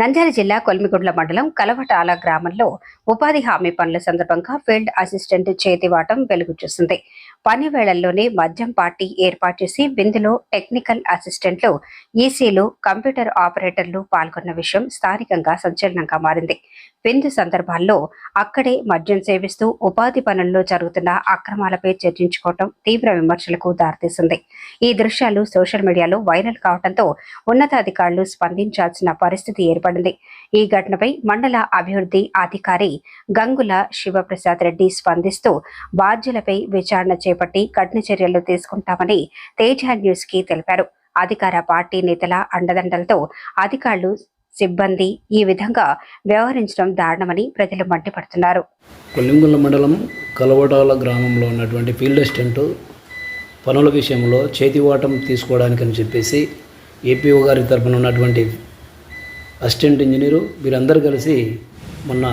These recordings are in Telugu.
నంద్యాల జిల్లా కొల్మిగుడ్ల మండలం కలవటాల గ్రామంలో ఉపాధి హామీ పనుల సందర్భంగా ఫీల్డ్ అసిస్టెంట్ చేతివాటం వెలుగు చూసింది. పని వేళల్లోనే మద్యం పార్టీ ఏర్పాటు చేసి విందులో టెక్నికల్ అసిస్టెంట్లు ఈసీలు కంప్యూటర్ ఆపరేటర్లు పాల్గొన్న విషయం స్థానికంగా సంచలనంగా మారింది. విందు సందర్భాల్లో అక్కడే మద్యం సేవిస్తూ ఉపాధి పనుల్లో జరుగుతున్న అక్రమాలపై చర్చించుకోవడం తీవ్ర విమర్శలకు దారితీసింది. ఈ దృశ్యాలు సోషల్ మీడియాలో వైరల్ కావడంతో ఉన్నతాధికారులు స్పందించాల్సిన పరిస్థితి ఏర్పడింది. ఈ ఘటనపై మండల అభివృద్ధి అధికారి గంగుల శివప్రసాద్ రెడ్డి స్పందిస్తూ బాధ్యులపై విచారణ చేపట్టి కఠిన చర్యలు తీసుకుంటామని తేజ న్యూస్కి తెలిపారు. అధికార పార్టీ నేతల అండదండలతో అధికారులు సిబ్బంది ఈ విధంగా వ్యవహరించడం దారుణమని ప్రజలు మండిపడుతున్నారు. కొల్లింగుల మండలం కలవడాల గ్రామంలో ఉన్నటువంటి ఫీల్డ్ అసిస్టెంట్ పనుల విషయంలో చేతివాటం తీసుకోవడానికని చెప్పేసి ఏపీఓ గారి తరఫున ఉన్నటువంటి అసిస్టెంట్ ఇంజనీరు వీరందరూ కలిసి మొన్న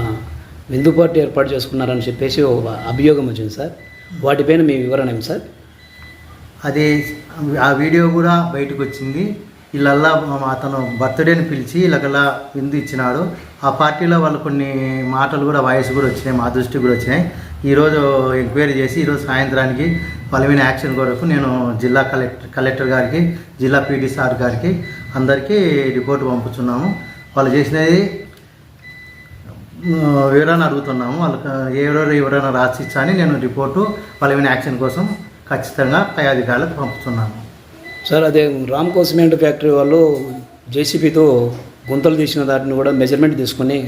విందు పార్టీ ఏర్పాటు చేసుకున్నారని చెప్పేసి ఒక అభియోగం వచ్చింది సార్. వాటిపైన మీ వివరణ ఏమి సార్. అది ఆ వీడియో కూడా బయటకు వచ్చింది. వీళ్ళల్లా అతను బర్త్డేని పిలిచి వీళ్ళకల్లా విందు ఇచ్చినాడు. ఆ పార్టీలో వాళ్ళు కొన్ని మాటలు కూడా వాయిస్ కూడా వచ్చినాయి మా దృష్టి కూడా వచ్చినాయి. ఈరోజు ఎంక్వైరీ చేసి ఈరోజు సాయంత్రానికి బలమైన యాక్షన్ కొరకు నేను జిల్లా కలెక్టర్ కలెక్టర్ గారికి జిల్లా పీడీ సార్ గారికి అందరికీ రిపోర్ట్ పంపుతున్నాము వాళ్ళు చేసినది ఆ, వివరణ అడుగుతున్నాము వాళ్ళకి ఎవరెవరు ఎవరైనా రాసిచ్చా అని నేను రిపోర్టు బలమైన యాక్షన్ కోసం ఖచ్చితంగా పై అధికారులకు పంపుతున్నాను. సార్ అదే రామ్కో సిమెంట్ ఫ్యాక్టరీ వాళ్ళు జేసీబీతో గుంతలు తీసిన దాటిని కూడా మెజర్మెంట్ తీసుకుని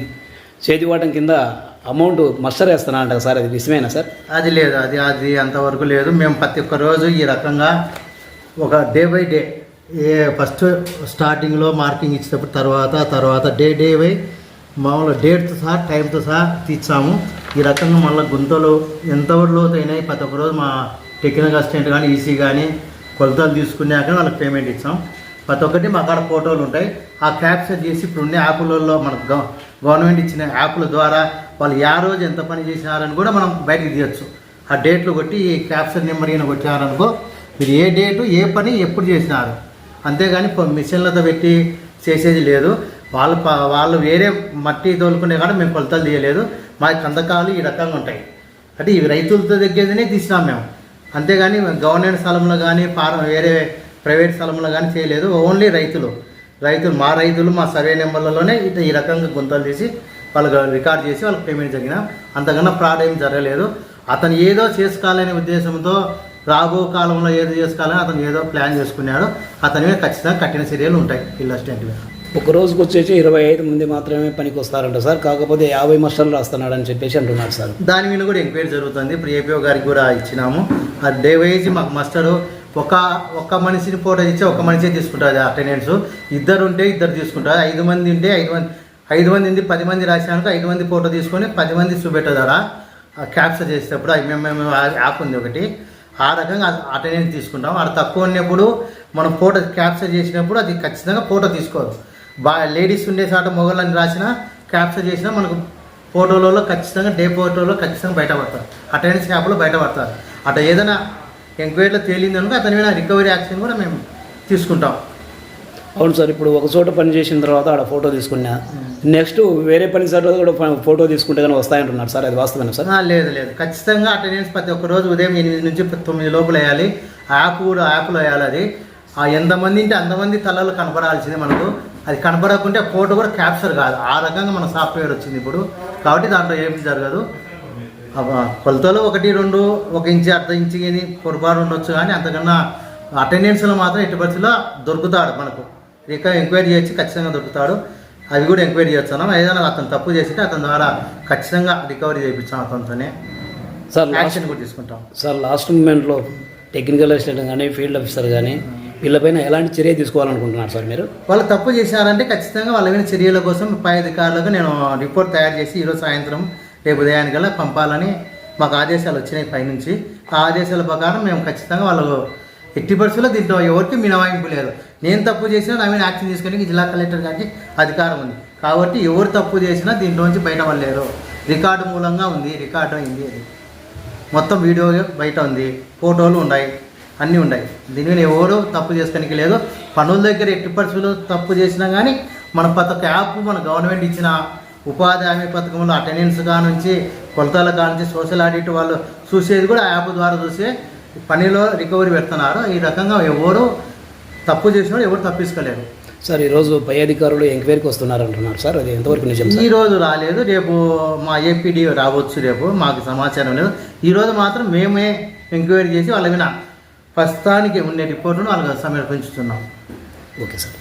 చేతివాటం కింద అమౌంట్ మస్టర్ వేస్తున్నా అంట సార్? అది నిజమేనా సార్? అది లేదు అది అది అంతవరకు లేదు. మేము ప్రతి ఒక్క రోజు ఈ రకంగా ఒక day by day a first స్టార్టింగ్లో మార్కింగ్ ఇచ్చినప్పుడు తర్వాత తర్వాత డే డే వై మామూలు డేట్తో సహా టైంతో సహా తీర్చాము. ఈ రకంగా మళ్ళీ గుంతలు ఎంతవరకు లోతైనాయి ప్రతి ఒక్క రోజు మా టెక్నికల్ అసిస్టెంట్ కానీ ఈసీ కానీ కొలతలు తీసుకున్నాక వాళ్ళకి పేమెంట్ ఇచ్చాం. ప్రతి ఒక్కటి మా కాడ ఫోటోలు ఉంటాయి. ఆ క్యాప్చర్ చేసి ఇప్పుడు ఉండే యాప్లలో మనకు గవ- గవర్నమెంట్ ఇచ్చిన యాప్ల ద్వారా వాళ్ళు ఏ రోజు ఎంత పని చేసినారని కూడా మనం బయటకు తీయచ్చు. ఆ డేట్లు కొట్టి ఈ క్యాప్చర్ నెంబర్ ఈయన కొట్టినారనుకో మీరు ఏ డేటు ఏ పని ఎప్పుడు చేసినారు? అంతేగాని మిషన్లతో పెట్టి చేసేది లేదు. వాళ్ళు వాళ్ళు వేరే మట్టి తోలుకునే కానీ మేము కొలతలు తీయలేదు. మా కందకాలు ఈ రకంగా ఉంటాయి. అంటే ఇవి రైతులతో దగ్గరనే తీసినాం మేము. అంతేగాని గవర్నమెంట్ స్థలంలో కానీ పార వేరే ప్రైవేట్ స్థలంలో కానీ చేయలేదు. ఓన్లీ రైతులు. రైతులు మా రైతులు మా సర్వే నెంబర్లలోనే ఇట్లా ఈ రకంగా గుంతలు తీసి వాళ్ళు రికార్డ్ చేసి వాళ్ళకి పేమెంట్ జరిగిన. అంతకన్నా ఫ్రాడ్ ఏం జరగలేదు. అతను ఏదో చేసుకోవాలనే ఉద్దేశంతో రాబో కాలంలో ఏదో చేసుకోవాలని అతను ఏదో ప్లాన్ చేసుకున్నాడు అతని మీద ఖచ్చితంగా కఠిన చర్యలు ఉంటాయి ఇల్లు అసిస్టెంట్ మీద. ఒక రోజుకి వచ్చేసి ఇరవై ఐదు మంది మాత్రమే పనికి వస్తారంట సార్. కాకపోతే యాభై మస్టర్లు రాస్తున్నాడని చెప్పేసి అంటున్నారు సార్. దాని మీద కూడా ఎంక్వైరీ జరుగుతుంది. ఇప్పుడు ఏపీఓ గారికి కూడా ఇచ్చినాము. ఆ డే వైజ్ మాకు మస్టరు ఒక ఒక మనిషిని ఫోటో ఇచ్చి ఒక మనిషి తీసుకుంటుంది అటెండెన్స్ ఇద్దరు ఉంటే ఇద్దరు తీసుకుంటారు. ఐదు మంది ఉంటే ఐదు మంది ఐదు మంది ఉంది పది మంది రాసినాక ఐదు మంది ఫోటో తీసుకొని పది మంది చూపెట్టదారా? క్యాప్చర్ చేసేటప్పుడు అది మేము యాప్ ఉంది ఒకటి. ఆ రకంగా అటెండెన్స్ తీసుకుంటాం. అది తక్కువ ఉన్నప్పుడు మనం ఫోటో క్యాప్చర్ చేసినప్పుడు అది ఖచ్చితంగా ఫోటో తీసుకోరు బా లేడీస్ ఉండే చాట మొగలని రాసినా క్యాప్చర్ చేసినా మనకు ఫోటోలలో ఖచ్చితంగా డే ఫోటోలో ఖచ్చితంగా బయటపడతారు. అటెండెన్స్ యాప్లో బయటపడతారు. అట్లా ఏదైనా ఎంక్వైరీలో తేలింది అనుకో అతని మీద రికవరీ యాక్షన్ కూడా మేము తీసుకుంటాం. అవును సార్ ఇప్పుడు ఒక చోట పని చేసిన తర్వాత ఆడ ఫోటో తీసుకున్నా నెక్స్ట్ వేరే పని సార్ కూడా ఫోటో తీసుకుంటే కానీ వస్తాయంటున్నారు సార్ అది వాస్తవేనా సార్? లేదు లేదు. ఖచ్చితంగా అటెండెన్స్ ప్రతి ఒక్క రోజు ఉదయం ఎనిమిది నుంచి తొమ్మిది లోపల వేయాలి. ఆ యాప్ కూడా యాప్లో వేయాలి అది. ఆ ఎంతమంది ఉంటే అంతమంది తలలు కనబడాల్సిందే మనకు. అది కనపడకుంటే ఫోటో కూడా క్యాప్చర్ కాదు. ఆ రకంగా మన సాఫ్ట్వేర్ వచ్చింది ఇప్పుడు. కాబట్టి దాంట్లో ఏం జరగదు. కొలతలు ఒకటి రెండు ఒక ఇంచి అర్ధ ఇంచి కానీ పొరపాటు ఉండొచ్చు కానీ అంతకన్నా అటెండెన్స్లో మాత్రం ఎట్టి పరిస్థితుల్లో దొరుకుతాడు మనకు. ఇక ఎంక్వైరీ చేసి ఖచ్చితంగా దొరుకుతాడు. అవి కూడా ఎంక్వైరీ చేస్తున్నాం. ఏదైనా అతను తప్పు చేసింటే అతని ద్వారా ఖచ్చితంగా రికవరీ చేయించాం అతనితోనే. సార్ యాక్షన్ కూడా తీసుకుంటాం. సార్ లాస్ట్ మూమెంట్లో టెక్నికల్ అసిస్టెంట్ కానీ ఫీల్డ్ ఆఫీసర్ కానీ వీళ్ళపైన ఎలాంటి చర్య తీసుకోవాలనుకుంటున్నారు సార్ మీరు? వాళ్ళు తప్పు చేశారంటే ఖచ్చితంగా వాళ్ళ మీద చర్యల కోసం పై అధికారులకు నేను రిపోర్ట్ తయారు చేసి ఈరోజు సాయంత్రం రేపు ఉదయానికల్లా పంపాలని మాకు ఆదేశాలు వచ్చినాయి పైనుంచి. ఆ ఆదేశాల ప్రకారం మేము ఖచ్చితంగా వాళ్ళు ఎట్టి పరిస్థితుల్లో దీంట్లో ఎవరికి మినవాయింపు లేదు. నేను తప్పు చేసినా నా మీద యాక్షన్ తీసుకొని జిల్లా కలెక్టర్ గారికి అధికారం ఉంది. కాబట్టి ఎవరు తప్పు చేసినా దీంట్లోంచి బయటపడలేరు. రికార్డు మూలంగా ఉంది రికార్డు అయింది అది. మొత్తం వీడియో బయట ఉంది ఫోటోలు ఉన్నాయి అన్నీ ఉన్నాయి. దీని మీద ఎవరు తప్పు చేసుకోనికి లేదు. పనుల దగ్గర ఎట్టి పరిస్థితుల్లో తప్పు చేసినా కానీ మన పథక యాప్ మన గవర్నమెంట్ ఇచ్చిన ఉపాధి హామీ పథకంలో అటెండెన్స్ నుంచి కొలతల నుంచి సోషల్ ఆడిట్ వాళ్ళు చూసేది కూడా ఆ యాప్ ద్వారా చూసే పనిలో రికవరీ పెడుతున్నారు. ఈ రకంగా ఎవరు తప్పు చేసిన వాళ్ళు ఎవరు తప్పించుకోలేరు సార్ ఈరోజు పై అధికారులు ఎంక్వైరీకి వస్తున్నారంటున్నారు సార్ అది ఎంతవరకు నిజం ఈ రోజు రాలేదు రేపు మా ఏపీడీ రావచ్చు రేపు మాకు సమాచారం లేదు. ఈ రోజు మాత్రం మేమే ఎంక్వైరీ చేసి వాళ్ళ మీద ప్రస్తుతానికి ఉండే రిపోర్టును వాళ్ళకి సమర్పించుతున్నాం. Okay sir